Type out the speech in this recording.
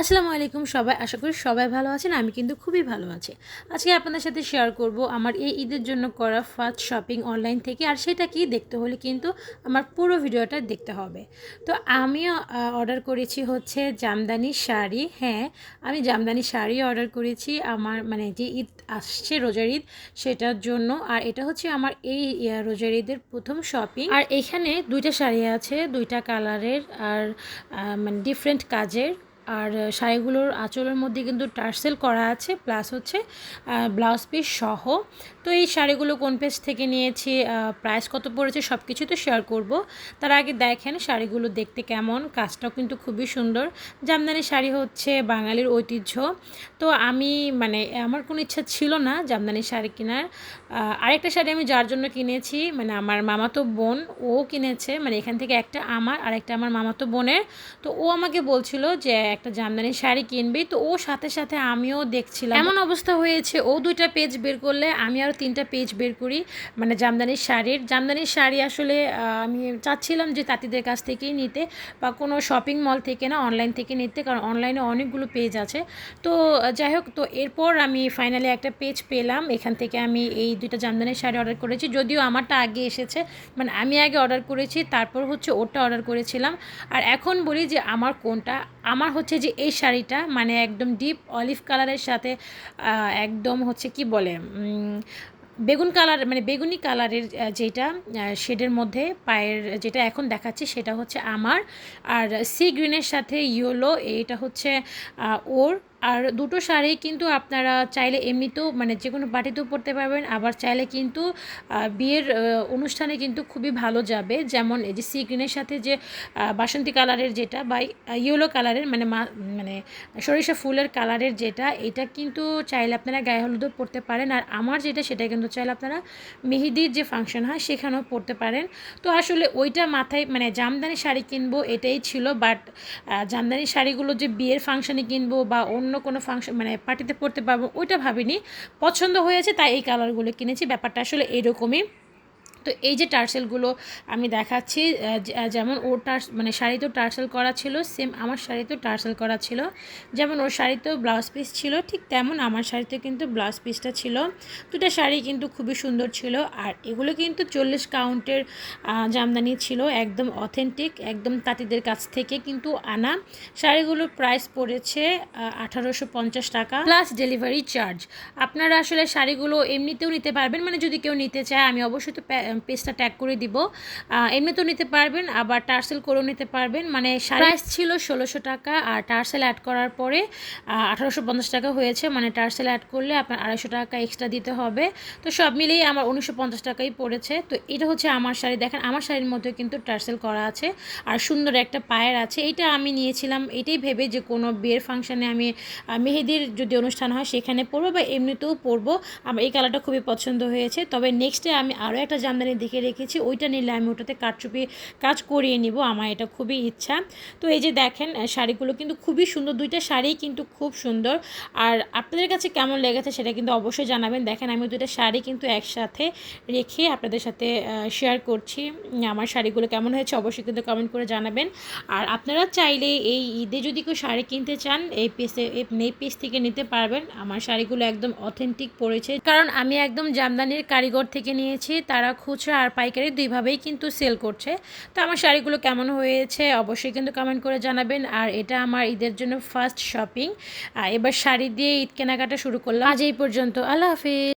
আসসালামু আলাইকুম সবাই। আশা করি সবাই ভালো আছেন, আমি কিন্তু খুবই ভালো আছি। আজকে আপনাদের সাথে শেয়ার করব আমার এই ঈদের জন্য করা ফার্স্ট শপিং অনলাইন থেকে, আর সেটা কি দেখতে হলে কিন্তু আমার পুরো ভিডিওটা দেখতে হবে। তো আমিও অর্ডার করেছি হচ্ছে জামদানি শাড়ি। হ্যাঁ আমি জামদানি শাড়ি অর্ডার করেছি আমার মানে যে ঈদ আসছে রোজার ঈদ, সেটার জন্য। আর এটা হচ্ছে আমার এই রোজার ঈদের প্রথম শপিং আর এখানে দুইটা শাড়ি আছে, দুইটা কালারের আর মানে ডিফারেন্ট কাজের। শাড়িগুলোর আঁচলের মধ্যে কিন্তু টার্সেল করা আছে, প্লাস হচ্ছে ব্লাউজ পিস সহ। তো এই শাড়িগুলো কোন পেজ থেকে নিয়েছি প্রাইস কত পড়েছে সব কিছু তো শেয়ার করব। তার আগে দেখেন শাড়িগুলো দেখতে কেমন, কাজটাও কিন্তু খুবই সুন্দর। জামদানি শাড়ি হচ্ছে বাঙালির ঐতিহ্য। তো আমি মানে আমার কোনো ইচ্ছা ছিল না জামদানি শাড়ি কেনার। আরেকটা শাড়ি আমি যার জন্য কিনেছি মানে আমার মামাতো বোন, ও কিনেছে মানে এখান থেকে একটা আমার, আরেকটা আমার মামাতো বোনের। তো ও আমাকে বলছিল যে একটা জামদানি শাড়ি কিনবি, তো ও সাথে সাথে আমিও দেখছিলাম। এমন অবস্থা হয়েছে, ও দুইটা পেজ বের করলে, আমি আরও তিনটা পেজ বের করি মানে জামদানির শাড়ির। জামদানির শাড়ি আসলে আমি চাচ্ছিলাম যে তাঁতিদের কাছ থেকেই নিতে, বা কোনো শপিং মল থেকে না অনলাইন থেকে নিতে, কারণ অনলাইনে অনেকগুলো পেজ আছে। তো, যাই হোক, তো এরপর আমি ফাইনালি একটা পেজ পেলাম, এখান থেকে আমি এই দুইটা জামদানির শাড়ি অর্ডার করেছি। যদিও আমারটা আগে এসেছে মানে আমি আগে অর্ডার করেছি, তারপর হচ্ছে ওটা অর্ডার করেছিলাম। আর এখন বলি যে আমার কোনটা, আমার হচ্ছে যে এই শাড়িটা মানে একদম ডিপ অলিভ কালারের সাথে একদম হচ্ছে কি বলে বেগুন কালার মানে বেগুনি কালারের যেটা শেডের মধ্যে পায়ের, যেটা এখন দেখাচ্ছি সেটা হচ্ছে আমার। আর সি গ্রিনের সাথে ইয়েলো এইটা হচ্ছে ওর আর দুটো শাড়ি কিন্তু আপনারা চাইলে এমনিতেও মানে যে কোনো পার্টিতেও পরতে পারবেন, আবার চাইলে কিন্তু বিয়ের অনুষ্ঠানে কিন্তু খুবই ভালো যাবে। যেমন এই যে সি গ্রিনের সাথে যে বাসন্তী কালারের যেটা বা ইয়েলো কালারের মানে মানে সরিষা ফুলের কালারের যেটা, এটা কিন্তু চাইলে আপনারা গায়ে হলুদও পরতে পারেন। আর আমার যেটা, সেটা কিন্তু চাইলে আপনারা মেহেদির যে ফাংশন হয়, সেখানেও পরতে পারেন। তো আসলে ওইটা মাথায় মানে জামদানি শাড়ি কিনবো এটাই ছিল বাট জামদানি শাড়িগুলো যে বিয়ের ফাংশানে কিনবো বা অন্য কোনো ফাংশন মানে পার্টিতে পড়তে পারব, ওইটা ভাবিনি। পছন্দ হয়েছে, তাই এই কালারগুলো কিনেছি। ব্যাপারটা আসলে এরকমই। তো এই যে টার্সেলগুলো আমি দেখাচ্ছি যেমন ওর টার্স মানে শাড়িতেও টার্সেল করা ছিল, সেম আমার শাড়িতেও টার্সেল করা ছিল। যেমন ওর শাড়িতেও ব্লাউজ পিস ছিল, ঠিক তেমন আমার শাড়িতেও কিন্তু ব্লাউজ পিসটা ছিল। দুটা শাড়ি কিন্তু খুবই সুন্দর ছিল, আর এগুলো কিন্তু চল্লিশ কাউন্টের জামদানি ছিল, একদম অথেন্টিক একদম তাঁতিদের কাছ থেকে কিন্তু আনা। শাড়িগুলোর প্রাইস পড়েছে আঠারোশো পঞ্চাশ টাকা প্লাস ডেলিভারি চার্জ আপনারা আসলে শাড়িগুলো এমনিতেও নিতে পারবেন মানে যদি কেউ নিতে চায়, আমি অবশ্যই তো পেজটা ট্যাগ করে দিব। এমনি তো নিতে পারবেন আবার টার্সেল করেও নিতে পারবেন। মানে প্রাইস ছিল ষোলোশো টাকা আর টার্সেল অ্যাড করার পরে আঠারোশো পঞ্চাশ টাকা হয়েছে। মানে টার্সেল অ্যাড করলে আপনার আড়াইশো টাকা এক্সট্রা দিতে হবে। তো সব মিলিয়ে আমার উনিশশো পঞ্চাশ টাকাই পড়েছে। তো এটা হচ্ছে আমার শাড়ি। দেখেন আমার শাড়ির মধ্যে কিন্তু টার্সেল করা আছে। আর সুন্দর একটা পায়ের আছে। এইটা আমি নিয়েছিলাম। এটাই ভেবে যে কোনো বিয়ের ফাংশানে আমি মেহেদির যদি অনুষ্ঠান হয় সেখানে পরবো বা এমনিতেও পরবো। আমার এই কালারটা খুবই পছন্দ হয়েছে। তবে নেক্সটে আমি আরও একটা জামদানি জামদানি দেখে রেখেছি। ওইটা নিলে আমি ওটাতে কাটচুপি কাজ করিয়ে নিব। আমার এটা খুবই ইচ্ছা। তো এই যে দেখেন শাড়িগুলো কিন্তু খুবই সুন্দর। দুইটা শাড়ি কিন্তু খুব সুন্দর। আর আপনাদের কাছে কেমন লেগেছে সেটা কিন্তু অবশ্যই জানাবেন। দেখেন, আমি দুইটা শাড়ি কিন্তু একসাথে রেখে আপনাদের সাথে শেয়ার করছি। আমার শাড়িগুলো কেমন হয়েছে অবশ্যই কিন্তু কমেন্ট করে জানাবেন। আর আপনারা চাইলে এই ঈদে যদি কেউ শাড়ি কিনতে চান, এই পেসে এই পেস থেকে নিতে পারবেন। আমার শাড়িগুলো একদম অথেন্টিক পড়েছে। কারণ আমি একদম জামদানির কারিগর থেকে নিয়েছি। তারা খুচরা আর পাইকারি দুইভাবেই কিন্তু সেল করছে। তো আমার শাড়িগুলো কেমন হয়েছে অবশ্যই কিন্তু কমেন্ট করে জানাবেন। আর এটা আমার ঈদের জন্য ফার্স্ট শপিং এবার শাড়ি দিয়ে ঈদ কেনাকাটা শুরু করলাম। আজ এই পর্যন্ত। আল্লাহ হাফিজ।